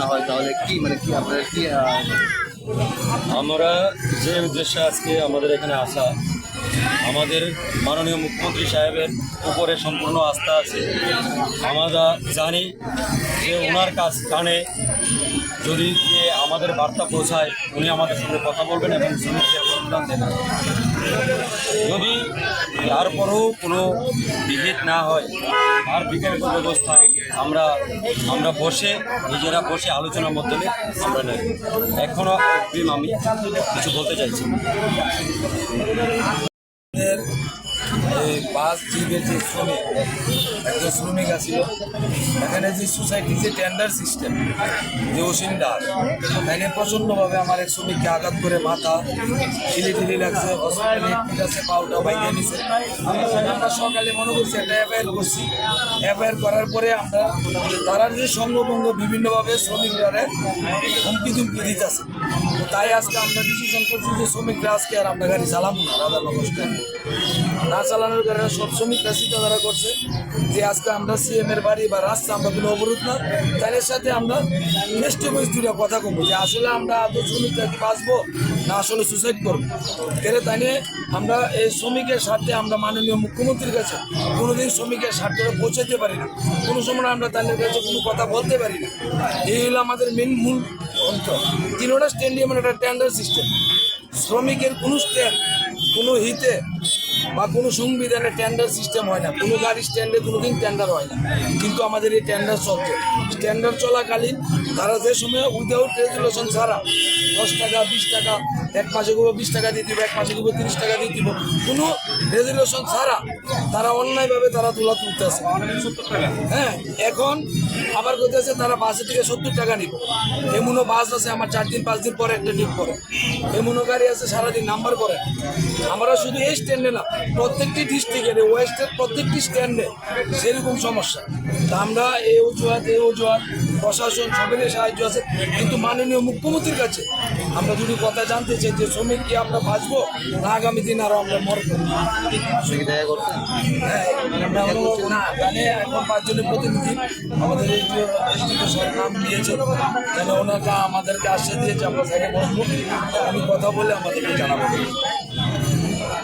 কি মানে কি আপনার কি আমরা যে উদ্দেশ্যে আজকে আমাদের এখানে আসা, আমাদের মাননীয় মুখ্যমন্ত্রী সাহেবের উপরে সম্পূর্ণ আস্থা আছে। আমরা জানি যে ওনার কাজ কানে যদি গিয়ে আমাদের বার্তা পৌঁছায়, উনি আমাদের সঙ্গে কথা বলবেন এবং দেবেন। যদি তারপরেও কোনো বিহিত না হয় আর বিকল্প ব্যবস্থা আমরা আমরা বসে, নিজেরা বসে আলোচনার মাধ্যমে আমরা নেব এখনও আমি কিছু বলতে চাইছি। এই বাস জিপের যে শ্রমিক, একজন শ্রমিক আছিল, এখানে যে সোসাইটি যে টেন্ডার সিস্টেম যে দাস এখানে প্রচণ্ডভাবে আমার এক শ্রমিককে আঘাত করে মাথা খিলি টিলি লাগছে হসপিটালে পাউটা বাইকে নিছে। আমরা সকালে মনে করছি একটা এফআইআর করছি। এফআইআর করার পরে আমরা তারা যে সঙ্গভঙ্গ বিভিন্নভাবে শ্রমিকরা হুমকি ধুমকি দিতেছে। তাই আজকে আমরা ডিসিশন করছি যে শ্রমিকরা আজকে আর আমরা গাড়ি চালাবো না রাধানগর স্ট্যান্ডে না চালানোর কারণে সব শ্রমিকরা চিন্তাধারা করছে যে আজকে আমরা সিএম এর বাড়ি বা রাস্তা আমরা কোনো অবরোধ না। তাদের সাথে আমরা নেক্সট বয়স দুটা কথা কমবো যে আসলে আমরা আদৌ শ্রমিকরা কি বাঁচবো না আসলে সুসাইড করব? তাহলে তাই নিয়ে আমরা এই শ্রমিকের স্বার্থে আমরা মাননীয় মুখ্যমন্ত্রীর কাছে কোনোদিন শ্রমিকের স্বার্থে পৌঁছাতে পারি না। কোনো সময় আমরা তাদের কাছে কোনো কথা বলতে পারি না। এই হলো আমাদের মেন মূল অন্ত তিনোটা স্ট্যান্ডিয়ামের একটা টেন্ডার সিস্টেম শ্রমিকের কোনো স্ট্যান্ড কোনো হিতে বা কোনো সংবিধানে টেন্ডার সিস্টেম হয় না। কোনো গাড়ি স্ট্যান্ডে কোনো দিন টেন্ডার হয় না। কিন্তু আমাদের এই টেন্ডার চলছে। টেন্ডার চলাকালীন তারা যে সময় উইদাউট রেজুলেশন ছাড়া দশ টাকা, বিশ টাকা, এক মাসে গুলো বিশ টাকা দিয়ে দিব, এক মাসে গুলো তিরিশ টাকা দিয়ে দিব, কোনো রেজুলেশন ছাড়া তারা অন্যায়ভাবে তারা তোলা তুলতেছে। হ্যাঁ এখন আবার করতেছে তারা বাসে থেকে সত্তর টাকা নিব। এমনও বাস আছে, আমার চার দিন, পাঁচ দিন পরে একটা ডিপ করে এমনও গাড়ি আছে, সারাদিন নাম্বার করে আমরা শুধু এই স্ট্যান্ডে না প্রত্যেকটি ডিস্ট্রিক্টের ওয়েস্টের প্রত্যেকটি স্ট্যান্ডে সেরকম সমস্যা। তা আমরা এই অজুহাত এই অজুহাত প্রশাসন সবেরই সাহায্য আছে। কিন্তু মাননীয় মুখ্যমন্ত্রীর কাছে আমরা দুটি কথা জানতে চাই যে শ্রমিক কি আমরা বাঁচবো না আগামী দিন আরও আমরা মরবো? হ্যাঁ, আমরা অনুভব না জানে এখন পাঁচজনের প্রতিনিধি আমাদের এই নাম দিয়েছে যেন ওনাকে আমাদেরকে আশ্বাস দিয়েছে আমরা সাইডে বসবো আমি কথা বলে আমাদেরকে জানাব।